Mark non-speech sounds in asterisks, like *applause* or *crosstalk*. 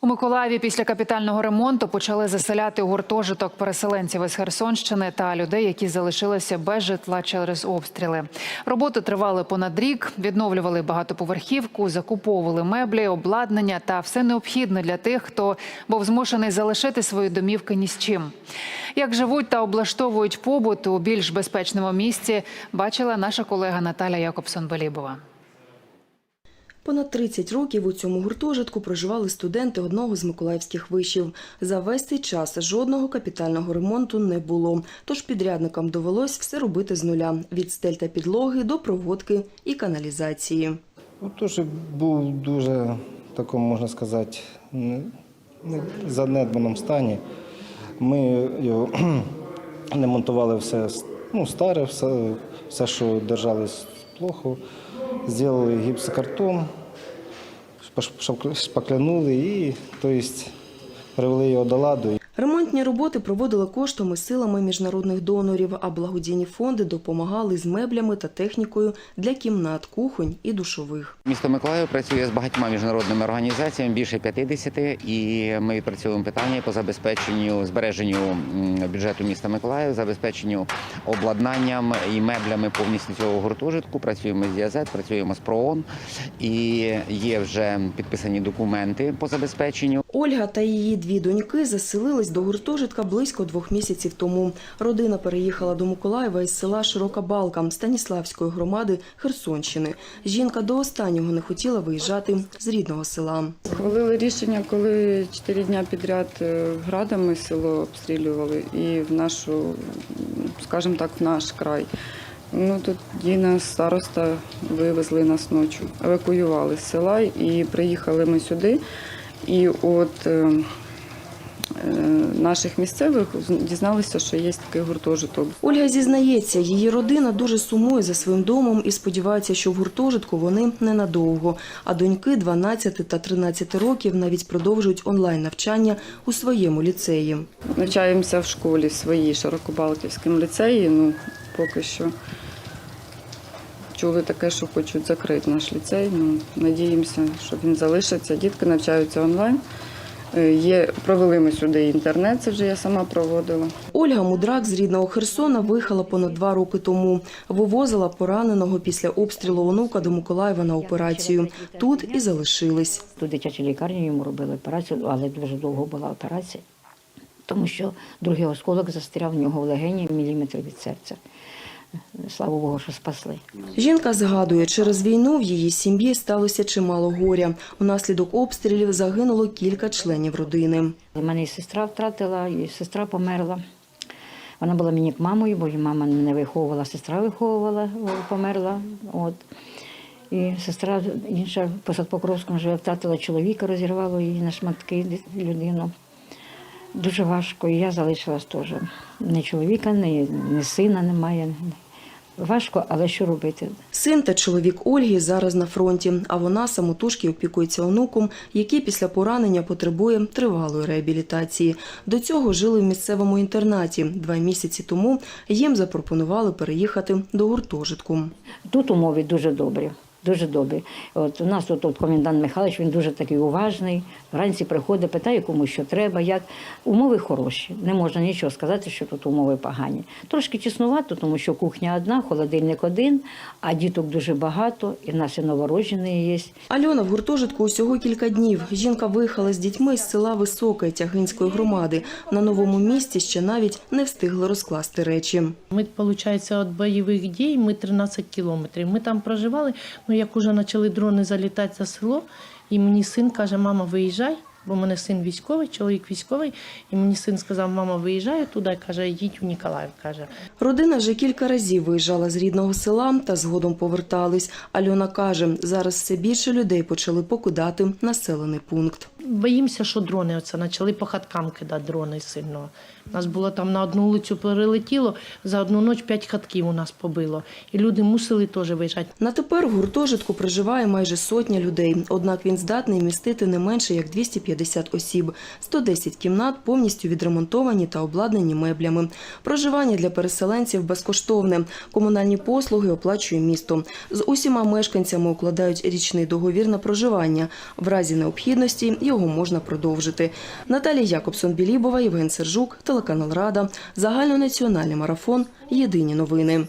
У Миколаєві після капітального ремонту почали заселяти гуртожиток переселенців із Херсонщини та людей, які залишилися без житла через обстріли. Роботи тривали понад рік, відновлювали багатоповерхівку, закуповували меблі, обладнання та все необхідне для тих, хто був змушений залишити свої домівки ні з чим. Як живуть та облаштовують побут у більш безпечному місці, бачила наша колега Наталя Якобсон-Белібова. Понад 30 років у цьому гуртожитку проживали студенти одного з миколаївських вишів. За весь цей час жодного капітального ремонту не було, тож підрядникам довелось все робити з нуля – від стель та підлоги до проводки і каналізації. Теж був дуже, такому, можна сказати, не, не занедбаному стані. Ми його *clears throat* не монтували все ну, старе, все, все, що держалось плохо. Зробили гіпсокартон, шпак- шпаклянули і есть, привели його до ладу. Ремонтні роботи проводили коштами силами міжнародних донорів, а благодійні фонди допомагали з меблями та технікою для кімнат, кухонь і душових. Місто Миколаїв працює з багатьма міжнародними організаціями, більше 50, і ми відпрацьовуємо питання по забезпеченню збереженню бюджету міста Миколаїв, забезпеченню обладнанням і меблями повністю цього гуртожитку. Працюємо з ДІАЗ, працюємо з ПРООН, і є вже підписані документи по забезпеченню. Ольга та її дві доньки заселились до гуртожитка близько двох місяців тому. Родина переїхала до Миколаєва із села Широка Балка Станіславської громади Херсонщини. Жінка до останнього не хотіла виїжджати з рідного села. Ухвалили рішення, коли чотири дня підряд е, градами село обстрілювали і в нашу, скажімо так, в наш край. Ну тут Діна староста вивезли нас ночі, евакуювали з села і приїхали ми сюди. І от е, наших місцевих дізналися, що є такий гуртожиток. Ольга зізнається, її родина дуже сумує за своїм домом і сподівається, що в гуртожитку вони ненадовго. А доньки 12 та 13 років навіть продовжують онлайн навчання у своєму ліцеї. Навчаємося в школі своїй Широкобалтівському ліцеї. Ну, поки що чули таке, що хочуть закрити наш ліцей. Ну, надіємося, що він залишиться. Дітки навчаються онлайн. Е, Є, провели ми сюди інтернет, це вже я сама проводила. Ольга Мудрак з рідного Херсона виїхала понад два роки тому. Вивозила пораненого після обстрілу онука до Миколаєва на операцію. Тут і залишились. Тут дитячій лікарні йому робили операцію, але дуже довго була операція, тому що другий осколок застряв в нього в легені міліметр від серця. Слава Богу, що спасли. Жінка згадує, через війну в її сім'ї сталося чимало горя. Внаслідок обстрілів загинуло кілька членів родини. У мене і сестра втратила, і сестра померла. Вона була мені мамою, бо її мама не виховувала, сестра виховувала, померла. От. І сестра інша по Садпокровському живе, втратила чоловіка, розірвало її на шматки людину. Дуже важко. І я залишилась теж. Ні чоловіка, ні, ні сина немає. Важко, але що робити? Син та чоловік Ольги зараз на фронті, а вона самотужки опікується онуком, який після поранення потребує тривалої реабілітації. До цього жили в місцевому інтернаті. Два місяці тому їм запропонували переїхати до гуртожитку. Тут умови дуже добрі. Дуже добрі. От у нас тут, тут комендант Михайлович, він дуже такий уважний. Вранці приходить, питає, кому що треба, як. Умови хороші. Не можна нічого сказати, що тут умови погані. Трошки тіснувато, тому що кухня одна, холодильник один, а діток дуже багато, і в нас і новороджені є. Альона в гуртожитку усього кілька днів. Жінка виїхала з дітьми з села Високе Тягинської громади. На новому місці ще навіть не встигли розкласти речі. Ми, виходить, від бойових дій ми 13 кілометрів. Ми там проживали, ну як уже почали дрони залітати за село, і мені син каже, мама, виїжджай, бо в мене син військовий, чоловік військовий, і мені син сказав, мама, виїжджай туди, каже, їдь у Ніколаїв. каже. Родина вже кілька разів виїжджала з рідного села та згодом повертались. Альона каже, зараз все більше людей почали покидати населений пункт. Боїмося, що дрони оце почали по хаткам кидати дрони сильно. У нас було там на одну вулицю перелетіло, за одну ніч п'ять хатків у нас побило. І люди мусили теж виїжджати. На тепер в гуртожитку проживає майже сотня людей, однак він здатний містити не менше як 250 150 осіб. 110 кімнат повністю відремонтовані та обладнані меблями. Проживання для переселенців безкоштовне. Комунальні послуги оплачує місто. З усіма мешканцями укладають річний договір на проживання. В разі необхідності його можна продовжити. Наталія Якобсон-Білібова, Євген Сержук, телеканал Рада, загальнонаціональний марафон. Єдині новини.